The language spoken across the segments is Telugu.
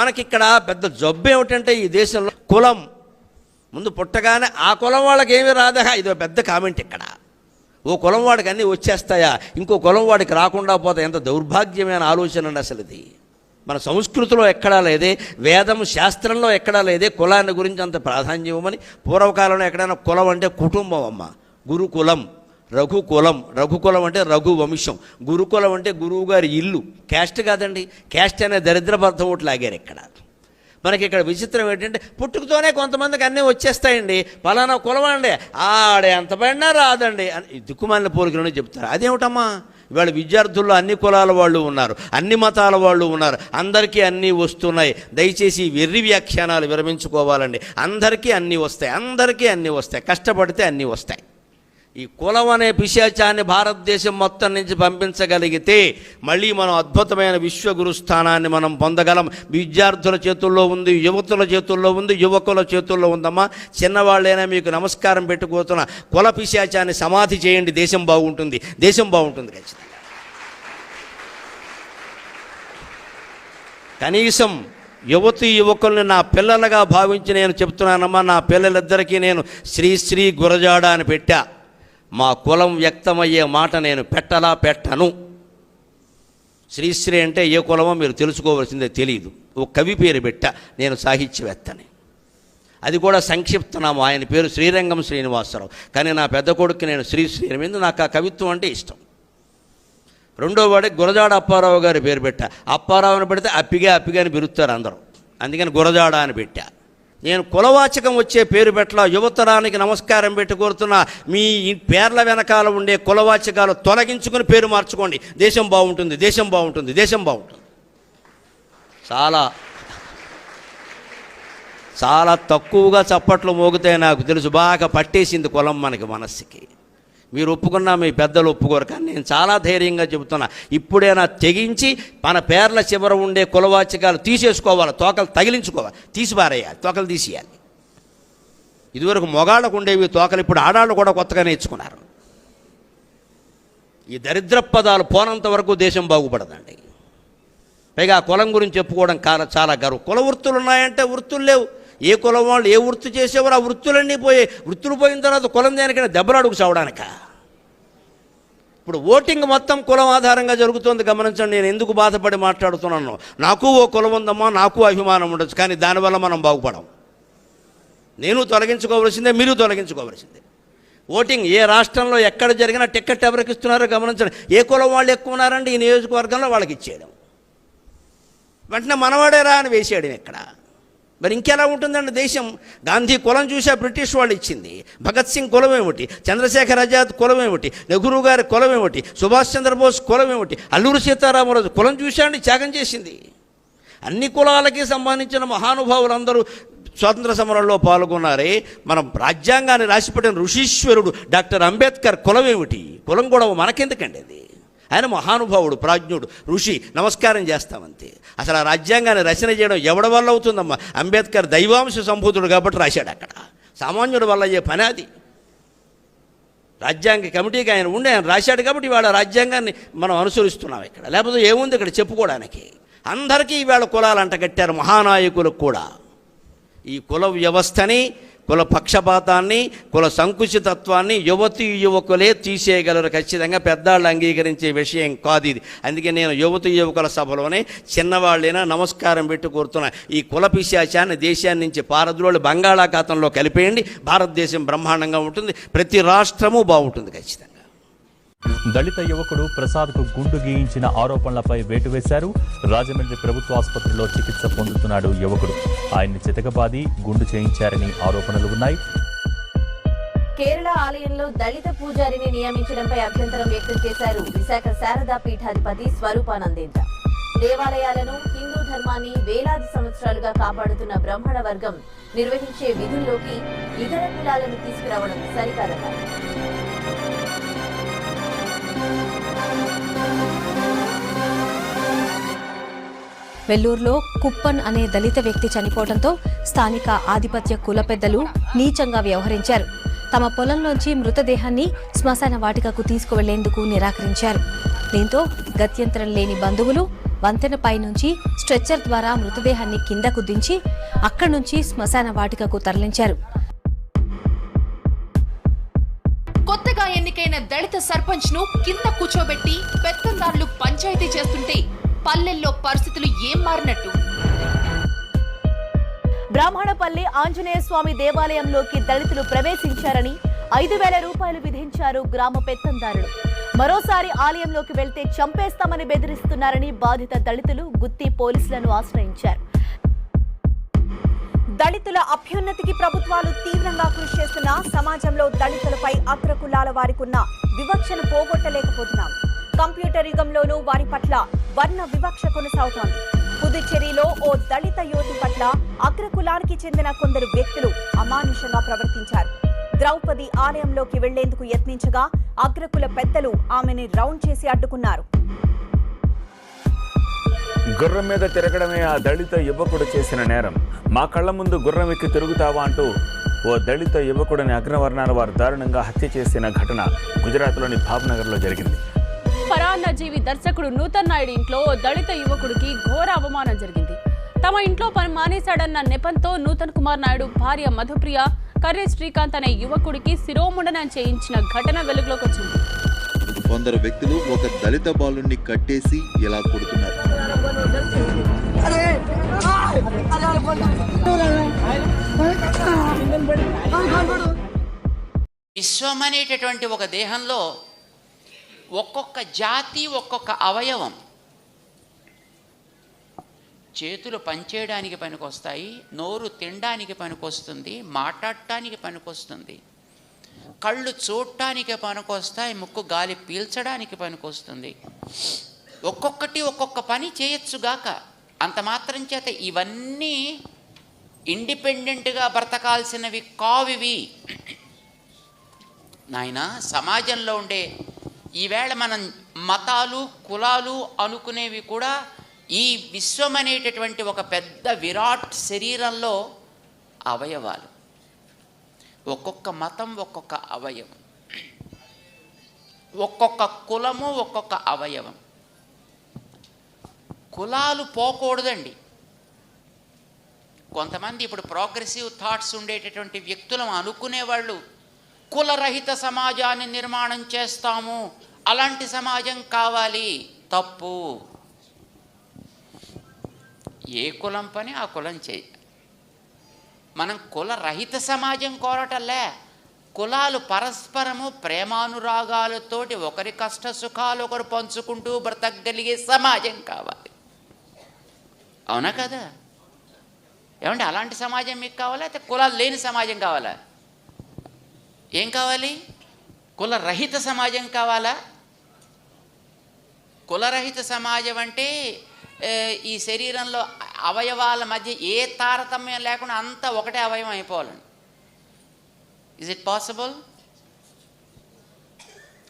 మనకిక్కడ పెద్ద జబ్బు ఏమిటంటే ఈ దేశంలో కులం. ముందు పుట్టగానే ఆ కులం వాళ్ళకి ఏమీ రాదా ఇది పెద్ద కామెంట్ ఇక్కడ. ఓ కులం వాడికి అన్నీ వచ్చేస్తాయా? ఇంకో కులం వాడికి రాకుండా పోతే ఎంత దౌర్భాగ్యమైన ఆలోచన అండి అసలు ఇది. మన సంస్కృతిలో ఎక్కడా లేదే వేదం శాస్త్రంలో ఎక్కడా లేదే కులాన్ని గురించి అంత ప్రాధాన్యం ఇవ్వమని పూర్వకాలంలో ఎక్కడైనా కులం అంటే కుటుంబం అమ్మ. గురుకులం. రఘుకులం. రఘుకులం అంటే రఘువంశం. గురుకులం అంటే గురువు గారి ఇల్లు. క్యాస్ట్ కాదండి. క్యాస్ట్ అనే దరిద్రబద్ధం ఒకటి లాగారు ఇక్కడ. మనకి ఇక్కడ విచిత్రం ఏంటంటే పుట్టుకతోనే కొంతమందికి అన్నీ వచ్చేస్తాయండి. పలానా కులం అండి. ఆడే ఎంత పడినా రాదండి. అని దిక్కుమాలిన పోలికలను చెప్తారు. అదేమిటమ్మా? ఇవాళ విద్యార్థుల్లో అన్ని కులాల వాళ్ళు ఉన్నారు. అన్ని మతాల వాళ్ళు ఉన్నారు. అందరికీ అన్నీ వస్తున్నాయి. దయచేసి వెర్రి వ్యాఖ్యానాలు విరమించుకోవాలండి. అందరికీ అన్నీ వస్తాయి. అందరికీ అన్నీ వస్తాయి. కష్టపడితే అన్నీ వస్తాయి. ఈ కులం అనే పిశాచాన్ని భారతదేశం మొత్తం నుంచి పంపించగలిగితే మళ్ళీ మనం అద్భుతమైన విశ్వగురు స్థానాన్ని మనం పొందగలం. విద్యార్థుల చేతుల్లో ఉంది యువతుల చేతుల్లో ఉంది యువకుల చేతుల్లో ఉందమ్మా. చిన్నవాళ్ళైనా మీకు నమస్కారం పెట్టుకోతున్న. కుల పిశాచాన్ని సమాధి చేయండి. దేశం బాగుంటుంది. దేశం బాగుంటుంది ఖచ్చితంగా. కనీసం యువతి యువకుల్ని నా పిల్లలుగా భావించి నేను చెప్తున్నానమ్మా. నా పిల్లలిద్దరికీ నేను శ్రీ శ్రీ గురజాడ అని పెట్టా. మా కులం వ్యక్తమయ్యే మాట నేను పెట్టలా పెట్టను. శ్రీశ్రీ అంటే ఏ కులమో మీరు తెలుసుకోవాల్సిందే తెలియదు ఓ కవి పేరు పెట్టా నేను సాహిత్యవేత్తని. అది కూడా సంక్షిప్తనామం. ఆయన పేరు శ్రీరంగం శ్రీనివాసరావు. కానీ నా పెద్ద కొడుకు నేను శ్రీశ్రీ మీద నాకు ఆ కవిత్వం అంటే ఇష్టం. రెండో వాడికి గురజాడ అప్పారావు గారి పేరు పెట్టా. అప్పారావు అని పెడితే అప్పిగా అప్పిగా అని పిలుస్తారు అందరూ. అందుకని గురజాడ అని పెట్టా. నేను కులవాచకం వచ్చే పేరు పెట్టలా యువతరానికి నమస్కారం పెట్టి కోరుతున్నా మీ పేర్ల వెనకాల ఉండే కులవాచకాలు తొలగించుకుని పేరు మార్చుకోండి. దేశం బాగుంటుంది దేశం బాగుంటుంది దేశం బాగుంటుంది. చాలా చాలా తక్కువగా చప్పట్లు మోగితే నాకు తెలుసు బాగా పట్టేసింది కులం మనకి మనస్సుకి. మీరు ఒప్పుకున్నా మీ పెద్దలు ఒప్పుకోరు కానీ నేను చాలా ధైర్యంగా చెబుతున్నా. ఇప్పుడైనా తెగించి మన పేర్ల చివర ఉండే కులవాచకాలు తీసేసుకోవాలి తోకలు తగిలించుకోవాలి తీసిపారేయాలి తోకలు తీసేయాలి. ఇదివరకు మొగాళ్ళకు ఉండేవి తోకలు ఇప్పుడు ఆడాళ్ళు కూడా కొత్తగా నేర్చుకున్నారు. ఈ దరిద్ర పదాలు పోనంత వరకు దేశం బాగుపడదండి. పైగా ఆ కులం గురించి చెప్పుకోవడం కాల చాలా గర్వం. కుల వృత్తులు ఉన్నాయంటే వృత్తులు లేవు. ఏ కులం వాళ్ళు ఏ వృత్తి చేసేవారు ఆ వృత్తులన్నీ పోయి వృత్తులు పోయిన తర్వాత కులం దేనికైనా దెబ్బలాడుకు చావడానిక? ఇప్పుడు ఓటింగ్ మొత్తం కులం ఆధారంగా జరుగుతుంది గమనించండి నేను ఎందుకు బాధపడి మాట్లాడుతున్నాను. నాకు ఓ కులం ఉందమ్మా నాకు అభిమానం ఉండొచ్చు కానీ దానివల్ల మనం బాగుపడం. నేను తొలగించుకోవలసిందే మీరు తొలగించుకోవలసిందే. ఓటింగ్ ఏ రాష్ట్రంలో ఎక్కడ జరిగినా టికెట్ ఎవరికి ఇస్తున్నారో గమనించండి. ఏ కులం వాళ్ళు ఎక్కువ ఉన్నారండి ఈ నియోజకవర్గంలో వాళ్ళకి ఇచ్చేయడం. వెంటనే మనవాడేరా అని వేసేయడం ఇక్కడ. మరి ఇంకెలా ఉంటుందండి దేశం? గాంధీ కులం చూసా బ్రిటిష్ వాళ్ళు ఇచ్చింది. భగత్ సింగ్ కులం ఏమిటి? చంద్రశేఖర్ ఆజాద్ కులం ఏమిటి? నెహ్రూ గారి కులం ఏమిటి? సుభాష్ చంద్రబోస్ కులం ఏమిటి? అల్లూరు సీతారామరాజు కులం చూశాండి త్యాగం చేసింది. అన్ని కులాలకి సంబంధించిన మహానుభావులందరూ స్వాతంత్ర సమరంలో పాల్గొన్నారే. మనం రాజ్యాంగాన్ని రాసిపెట్టిన ఋషీశ్వరుడు డాక్టర్ అంబేద్కర్ కులం ఏమిటి? కులం కూడా మనకెందుకండి అది? ఆయన మహానుభావుడు ప్రాజ్ఞుడు. ఋషి నమస్కారం చేస్తామంతే. అసలు ఆ రాజ్యాంగాన్ని రచన చేయడం ఎవడి వల్ల అవుతుందమ్మా? అంబేద్కర్ దైవాంశ సంభూతుడు కాబట్టి రాశాడు అక్కడ. సామాన్యుడి వల్ల అయ్యే పని అది. రాజ్యాంగ కమిటీకి ఆయన ఉండి ఆయన రాశాడు కాబట్టి ఇవాళ రాజ్యాంగాన్ని మనం అనుసరిస్తున్నాం ఇక్కడ. లేకపోతే ఏముంది ఇక్కడ చెప్పుకోవడానికి? అందరికీ ఇవాళ కులాలు అంటగట్టారు మహానాయకులకు కూడా. ఈ కుల వ్యవస్థని కుల పక్షపాతాన్ని కుల సంకుచితత్వాన్ని యువతి యువకులే తీసేయగలరు ఖచ్చితంగా. పెద్దాళ్ళు అంగీకరించే విషయం కాదు ఇది. అందుకే నేను యువతి యువకుల సభలోనే చిన్నవాళ్ళైనా నమస్కారం పెట్టి కోరుతున్నా. ఈ కుల పిశాచాన్ని దేశాన్ని నుంచి పారద్రోళ్ళు బంగాళాఖాతంలో కలిపేయండి. భారతదేశం బ్రహ్మాండంగా ఉంటుంది. ప్రతి రాష్ట్రము బాగుంటుంది ఖచ్చితంగా. దళిత యువకుడు ప్రసాద్కు గుండు గీయించిన ఆరోపణలపై వేటు వేశారు. రాజమండ్రి ప్రభుత్వ ఆసుపత్రిలో చికిత్స పొందుతున్నాడు యువకుడు. ఆయన్ని చితకబాది గుండు చేయించారని ఆరోపణలు ఉన్నాయి. కేరళ ఆలయంలో దళిత పూజారిని నియమించడంపై అభ్యంతరం వ్యక్తం చేశారు విశాఖ శారదా పీఠాధిపతి స్వరూపానందేంద్ర. దేవాలయాలను హిందూ ధర్మాన్ని వేలాది సంవత్సరాలుగా కాపాడుతున్న బ్రాహ్మణ వర్గం నిర్వహించే విధుల్లోకి ఇతర కులాలను తీసుకురావడం సరికాదన్నారు వెల్లూరులో కుప్పన్ అనే దళిత వ్యక్తి చనిపోవడంతో స్థానిక ఆధిపత్య కుల పెద్దలు నీచంగా వ్యవహరించారు. తమ పొలంలోంచి మృతదేహాన్ని శ్మశాన వాటికకు తీసుకువెళ్ళేందుకు నిరాకరించారు. దీంతో గత్యంతరం లేని బంధువులు వంతెనపై నుంచి స్ట్రెచ్చర్ ద్వారా మృతదేహాన్ని కిందకు దించి అక్కడి నుంచి శ్మశాన వాటికకు తరలించారు. కొత్తగా ఎన్నికైన దళిత సర్పంచ్ను కింద కూర్చోబెట్టి పెత్తందారులు పంచాయతీ చేస్తుంటే పల్లెల్లో పరిస్థితులు ఏం మారినట్టు? బ్రాహ్మణపల్లి ఆంజనేయ స్వామి దేవాలయంలోకి దళితులు ప్రవేశించారని ఐదు వేల రూపాయలు విధించారు గ్రామ పెత్తందారులు. మరోసారి ఆలయంలోకి వెళ్తే చంపేస్తామని బెదిరిస్తున్నారని బాధిత దళితులు గుత్తి పోలీసులను ఆశ్రయించారు. దళితుల అభ్యున్నతికి ప్రభుత్వాలు తీవ్రంగా కృషి చేస్తున్నా సమాజంలో దళితులపై అగ్రకులాల వారికున్న వివక్షను పోగొట్టలేకపోతున్నాం. కంప్యూటర్ యుగంలోనూ వారి పట్ల వర్ణ వివక్ష కొనసాగుతోంది. పుదుచ్చేరిలో ఓ దళిత యువతి పట్ల అగ్రకులానికి చెందిన కొందరు వ్యక్తులు అమానుషంగా ప్రవర్తించారు. ద్రౌపది ఆలయంలోకి వెళ్ళేందుకు యత్నించగా అగ్రకుల పెద్దలు ఆమెని రౌండ్ చేసి అడ్డుకున్నారు. గుర్రం మీద తిరగడమే ఆ దళిత యువకుడు చేసిన నేరం. మా కళ్ళ ముందు గుర్రం ఎక్కి తిరుగుతావా అంటూ ఓ దళిత యువకుడిని అగ్రవర్ణాల వారు దారుణంగా హత్య చేసిన ఘటన గుజరాత్లోని భావ్నగర్లో జరిగింది. పరాన్నజీవి దర్శకుడు నూతన్ నాయుడు ఇంట్లో దళిత యువకుడికి ఘోర అవమానం జరిగింది. తమ ఇంట్లో పని మానేశాడన్న నెపంతో నూతన్ కుమార్ నాయుడు భార్య మధుప్రియ కర్రీ శ్రీకాంత్ అనే యువకుడికి శిరోముండనం చేయించిన ఘటన వెలుగులోకి వచ్చింది. కొందరు వ్యక్తులు ఒక దళిత బాలుని కట్టేసి ఇలా కొడుతున్నారు. విశ్వం అనేటటువంటి ఒక దేహంలో ఒక్కొక్క జాతి ఒక్కొక్క అవయవం. చేతులు పనిచేయడానికి పనికొస్తాయి నోరు తినడానికి పనికొస్తుంది మాట్లాడటానికి పనికొస్తుంది కళ్ళు చూడటానికి పనికొస్తాయి ముక్కు గాలి పీల్చడానికి పనికొస్తుంది. ఒక్కొక్కటి ఒక్కొక్క పని చేయొచ్చుగాక అంత మాత్రం చేత ఇవన్నీ ఇండిపెండెంట్గా బ్రతకాల్సినవి కావివి. నాయన సమాజంలో ఉండే ఈవేళ మనం మతాలు కులాలు అనుకునేవి కూడా ఈ విశ్వం అనేటటువంటి ఒక పెద్ద విరాట్ శరీరంలో అవయవాలు. ఒక్కొక్క మతం ఒక్కొక్క అవయవం. ఒక్కొక్క కులము ఒక్కొక్క అవయవం. కులాలు పోకూడదండి. కొంతమంది ఇప్పుడు ప్రోగ్రెసివ్ థాట్స్ ఉండేటటువంటి వ్యక్తులను అనుకునేవాళ్ళు కులరహిత సమాజాన్ని నిర్మాణం చేస్తాము. అలాంటి సమాజం కావాలి. తప్పు. ఏ కులం పని ఆ కులం చేయి. మనం కులరహిత సమాజం కోరటల్లే కులాలు పరస్పరము ప్రేమానురాగాలతోటి ఒకరి కష్ట సుఖాలు ఒకరు పంచుకుంటూ బ్రతకగలిగే సమాజం కావాలి. అవునా కదా? ఏమంటే అలాంటి సమాజం మీకు కావాలా? అయితే కులాలు లేని సమాజం కావాలా? ఏం కావాలి? కులరహిత సమాజం కావాలా? కులరహిత సమాజం అంటే ఈ శరీరంలో అవయవాల మధ్య ఏ తారతమ్యం లేకుండా అంతా ఒకటే అవయవం అయిపోవాలండి ఇజ్ ఇట్ పాసిబుల్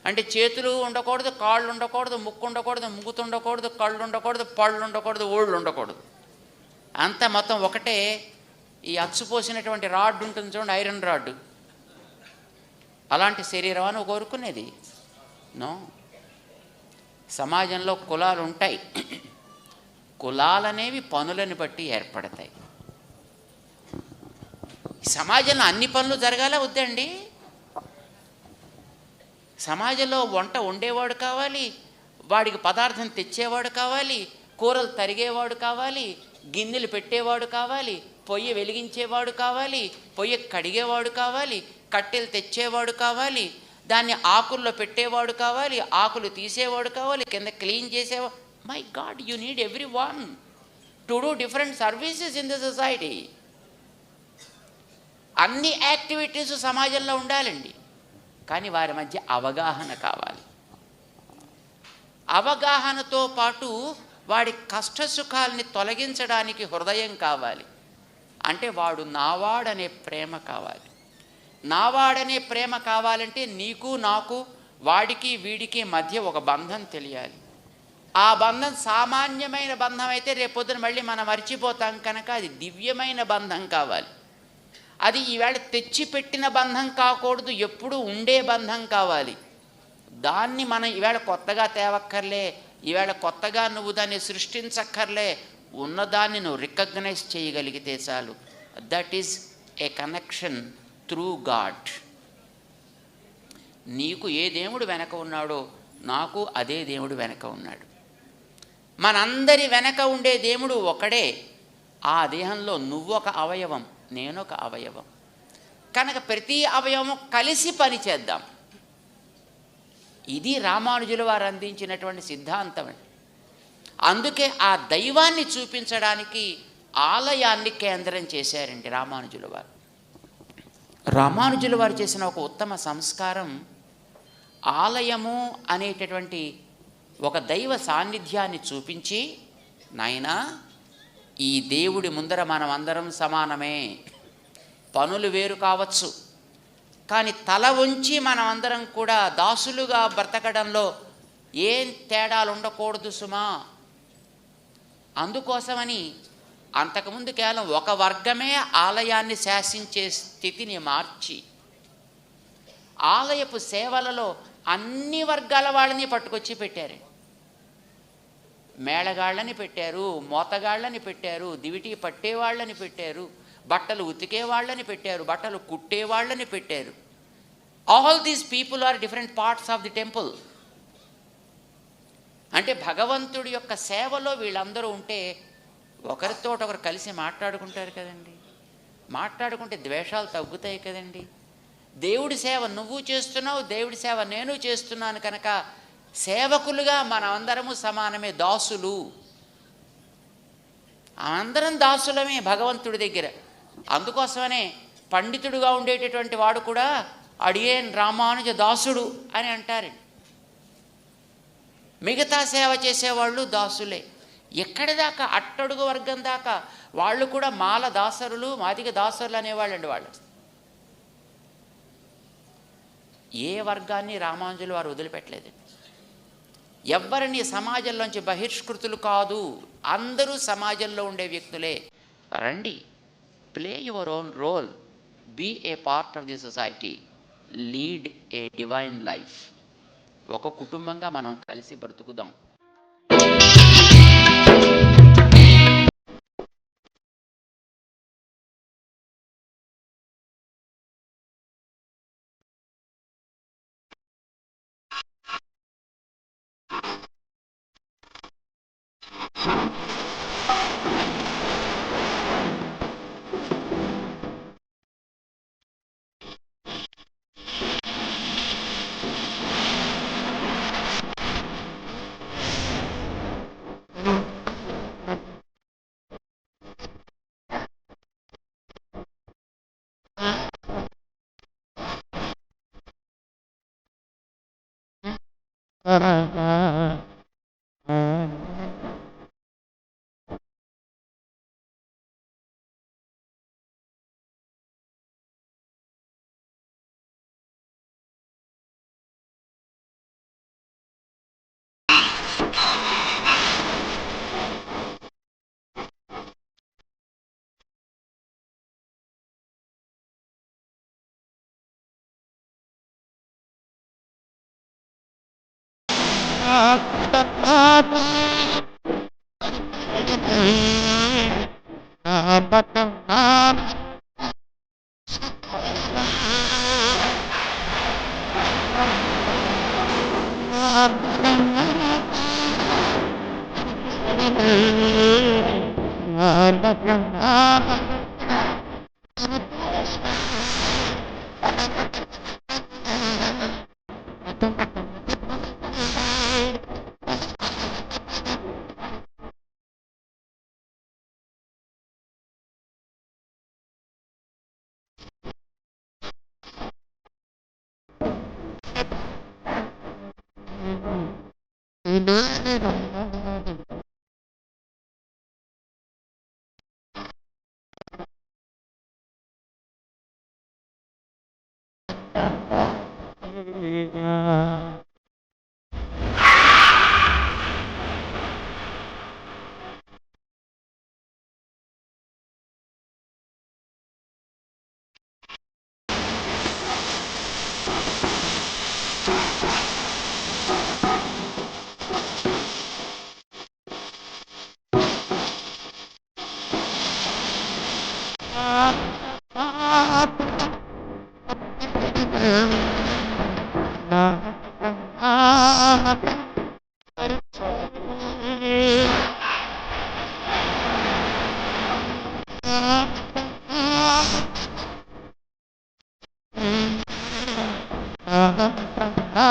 అంటే చేతులు ఉండకూడదు కాళ్ళు ఉండకూడదు ముక్కు ఉండకూడదు ముగ్గుతు ఉండకూడదు కళ్ళు ఉండకూడదు పళ్ళు ఉండకూడదు ఓళ్ళు ఉండకూడదు. అంతా మొత్తం ఒకటే. ఈ అచ్చుపోసినటువంటి రాడ్ ఉంటుంది చూడండి ఐరన్ రాడ్. అలాంటి శరీరం అని కోరుకునేది. నో. సమాజంలో కులాలు ఉంటాయి. కులాలనేవి పనులను బట్టి ఏర్పడతాయి. సమాజంలో అన్ని పనులు జరగాల వద్దండి? సమాజంలో వంట వండేవాడు కావాలి వాడికి పదార్థం తెచ్చేవాడు కావాలి కూరలు తరిగేవాడు కావాలి గిన్నెలు పెట్టేవాడు కావాలి పొయ్యి వెలిగించేవాడు కావాలి పొయ్యి కడిగేవాడు కావాలి కట్టెలు తెచ్చేవాడు కావాలి దాన్ని ఆకుల్లో పెట్టేవాడు కావాలి ఆకులు తీసేవాడు కావాలి కింద క్లీన్ చేసేవాడు my god you need every one to do different services in the society. అన్ని యాక్టివిటీస్ సమాజంలో ఉండాలండి. కానీ వారి మధ్య అవగాహన కావాలి. అవగాహనతో పాటు వాడి కష్టసుఖాల్ని తొలగించడానికి హృదయం కావాలి. అంటే వాడు నావాడనే ప్రేమ కావాలి. నావాడనే ప్రేమ కావాలంటే నీకు నాకు వాడికి వీడికి మధ్య ఒక బంధం తెలియాలి. ఆ బంధం సామాన్యమైన బంధం అయితే రేపొద్దున మళ్ళీ మనం మర్చిపోతాం కనుక అది దివ్యమైన బంధం కావాలి. అది ఈవేళ తెచ్చిపెట్టిన బంధం కాకూడదు ఎప్పుడు ఉండే బంధం కావాలి. దాన్ని మనం ఈవేళ కొత్తగా తేవక్కర్లే ఈవేళ కొత్తగా నువ్వు దాన్ని సృష్టించక్కర్లే ఉన్నదాన్ని నువ్వు రికగ్నైజ్ చేయగలిగితే చాలు. That is a connection through god నీకు ఏ దేవుడు వెనక ఉన్నాడో నాకు అదే దేవుడు వెనక ఉన్నాడు. మనందరి వెనక ఉండే దేవుడు ఒకడే. ఆ దేహంలో నువ్వు ఒక అవయవం నేనొక అవయవం. కనుక ప్రతి అవయవం కలిసి పని చేద్దాం. ఇది రామానుజుల వారు అందించినటువంటి సిద్ధాంతం అండి. అందుకే ఆ దైవాన్ని చూపించడానికి ఆలయాన్ని కేంద్రం చేశారండి రామానుజుల వారు. రామానుజుల వారు చేసిన ఒక ఉత్తమ సంస్కారం ఆలయము అనేటటువంటి ఒక దైవ సాన్నిధ్యాన్ని చూపించి నాయనా ఈ దేవుడి ముందర మనం అందరం సమానమే. పనులు వేరు కావచ్చు. కానీ తల ఉంచి మనం అందరం కూడా దాసులుగా బ్రతకడంలో ఏం తేడాలు ఉండకూడదు సుమా. అందుకోసమని అంతకుముందు కేవలం ఒక వర్గమే ఆలయాన్ని శాసించే స్థితిని మార్చి ఆలయపు సేవలలో అన్ని వర్గాల వాళ్ళని పట్టుకొచ్చి పెట్టారు. మేళగాళ్ళని పెట్టారు మోతగాళ్ళని పెట్టారు దివిటి పట్టేవాళ్ళని పెట్టారు బట్టలు ఉతికే వాళ్ళని పెట్టారు బట్టలు కుట్టేవాళ్ళని పెట్టారు. All these people are different parts of the temple అంటే భగవంతుడి యొక్క సేవలో వీళ్ళందరూ ఉంటే ఒకరితో ఒకరు కలిసి మాట్లాడుకుంటారు కదండి. మాట్లాడుకుంటే ద్వేషాలు తగ్గుతాయి కదండి. దేవుడి సేవ నువ్వు చేస్తున్నావు దేవుడి సేవ నేను చేస్తున్నాను కనుక సేవకులుగా మనమందరము సమానమే దాసులు. అందరం దాసులమే భగవంతుడి దగ్గర. అందుకోసమనే పండితుడుగా ఉండేటటువంటి వాడు కూడా అడియేన్ రామానుజ దాసుడు అని అంటారు మిగతా సేవ చేసేవాళ్ళు దాసులే. ఎక్కడి దాకా? అట్టడుగు వర్గం దాకా? వాళ్ళు కూడా మాల దాసరులు మాదిగ దాసరులు అనేవాళ్ళండి వాళ్ళు. ఏ వర్గాన్ని రామానుజులు వారు వదిలిపెట్టలేదు. ఎవ్వరిని సమాజంలోంచి బహిష్కృతులు కాదు అందరూ సమాజంలో ఉండే వ్యక్తులే. రండి. Play your own role. Be a part of the society. Lead a divine life. ఒక కుటుంబంగా మనం కలిసి బ్రతుకుదాం. Uh-uh. but dinero. ఆ